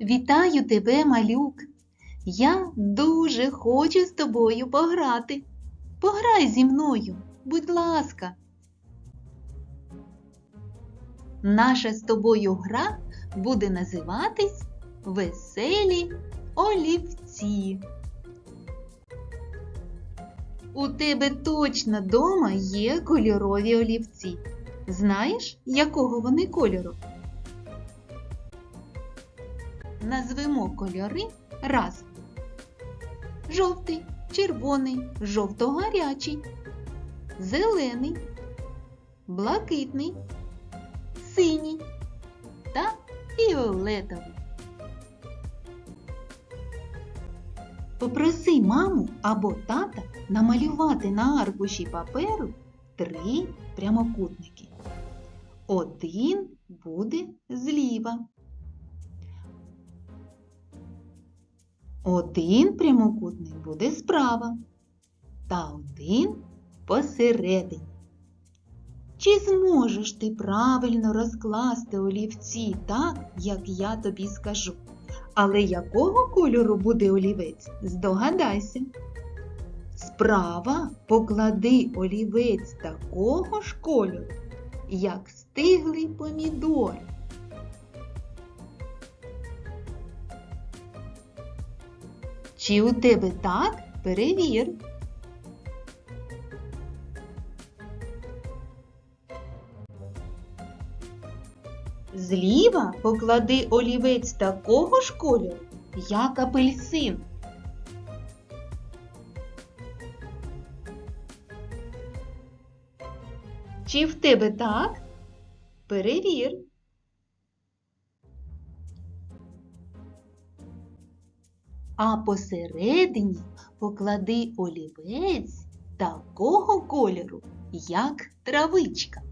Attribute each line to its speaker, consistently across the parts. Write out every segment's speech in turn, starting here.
Speaker 1: Вітаю тебе, малюк. Я дуже хочу з тобою пограти. Пограй зі мною, будь ласка. Наша з тобою гра буде називатись Веселі олівці. У тебе точно дома є кольорові олівці. Знаєш, якого вони кольору? Назвемо кольори разом. Жовтий, червоний, жовто-гарячий, зелений, блакитний, синій та фіолетовий. Попроси маму або тата намалювати на аркуші паперу три прямокутники. Один буде зліва. Один прямокутник буде справа та один посередині. Чи зможеш ти правильно розкласти олівці так, як я тобі скажу? Але якого кольору буде олівець? Здогадайся. Справа поклади олівець такого ж кольору, як стиглий помідор. Чи у тебе так? Перевір. Зліва поклади олівець такого ж кольору, як апельсин. Чи в тебе так? Перевір. А посередині поклади олівець такого кольору, як травичка.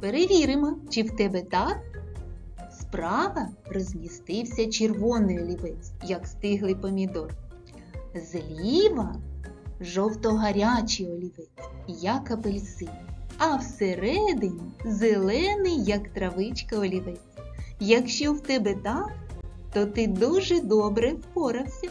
Speaker 1: Перевіримо, чи в тебе так. Справа розмістився червоний олівець, як стиглий помідор. Зліва жовто-гарячий олівець, як апельсин, а всередині зелений, як травичка олівець. Якщо в тебе так, то ти дуже добре впорався.